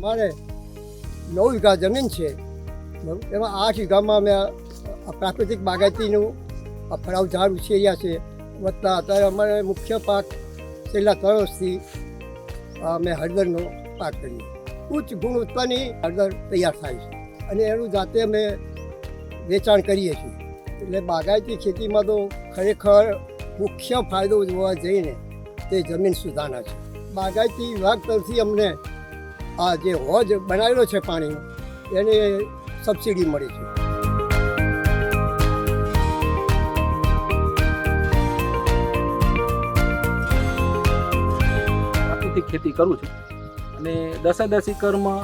મારે નવ વીઘા જમીન છે? એમાં આઠ વીઘામાં અમે પ્રાકૃતિક બાગાયતીનું ફળાવ ઝાડ ઉછેર્યા છે. વત્તા અત્યારે અમારે મુખ્ય પાક છેલ્લા ત્રણ વર્ષથી અમે હળદરનો પાક કરીએ. ઉચ્ચ ગુણવત્તાની હળદર તૈયાર થાય છે. અને એનું જાતે અમે વેચાણ કરીએ છીએ. એટલે બાગાયતી ખેતીમાં તો ખરેખર મુખ્ય ફાયદો જોવા જઈને તે જમીન સુધારણા છે. બાગાયતી વિભાગ તરફથી અમને આ જે હોજ બનાવેલો છે પાણીનો, એને સબસિડી મળી છે. પ્રાકૃતિક ખેતી કરું છું. અને દસે દસ એકરમાં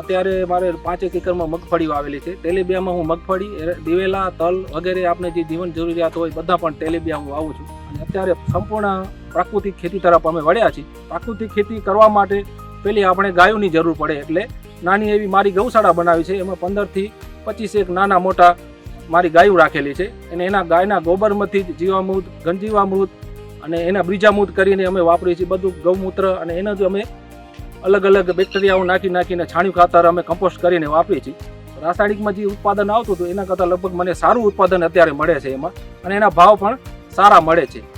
અત્યારે મારે પાંચેક એકરમાં મગફળી વાવેલી છે. તેલીબિયામાં હું મગફળી દિવેલા, તલ વગેરે આપણે જે જીવન જરૂરિયાત હોય બધા પણ તેલીબિયા હું વાવું છું. અને અત્યારે સંપૂર્ણ પ્રાકૃતિક ખેતી તરફ અમે વળ્યા છીએ. પ્રાકૃતિક ખેતી કરવા માટે પેલી આપણે ગાયોની જરૂર પડે એટલે નાની એવી મારી ગૌશાળા બનાવી છે. એમાં પંદરથી પચીસ એક નાના મોટા મારી ગાયો રાખેલી છે. અને એના ગાયના ગોબરમાંથી જ જીવામૃત, ઘનજીવામૃત અને એના બ્રીજામૃત કરીને અમે વાપરીએ છીએ. બધું ગૌમૂત્ર અને એના જ અમે અલગ અલગ બેક્ટેરિયાઓ નાખી નાખીને છાણિયું ખાતર અમે કમ્પોસ્ટ કરીને વાપરીએ છીએ. રાસાયણિકમાં જે ઉત્પાદન આવતું હતું, એના કરતાં લગભગ મને સારું ઉત્પાદન અત્યારે મળે છે એમાં. અને એના ભાવ પણ સારા મળે છે.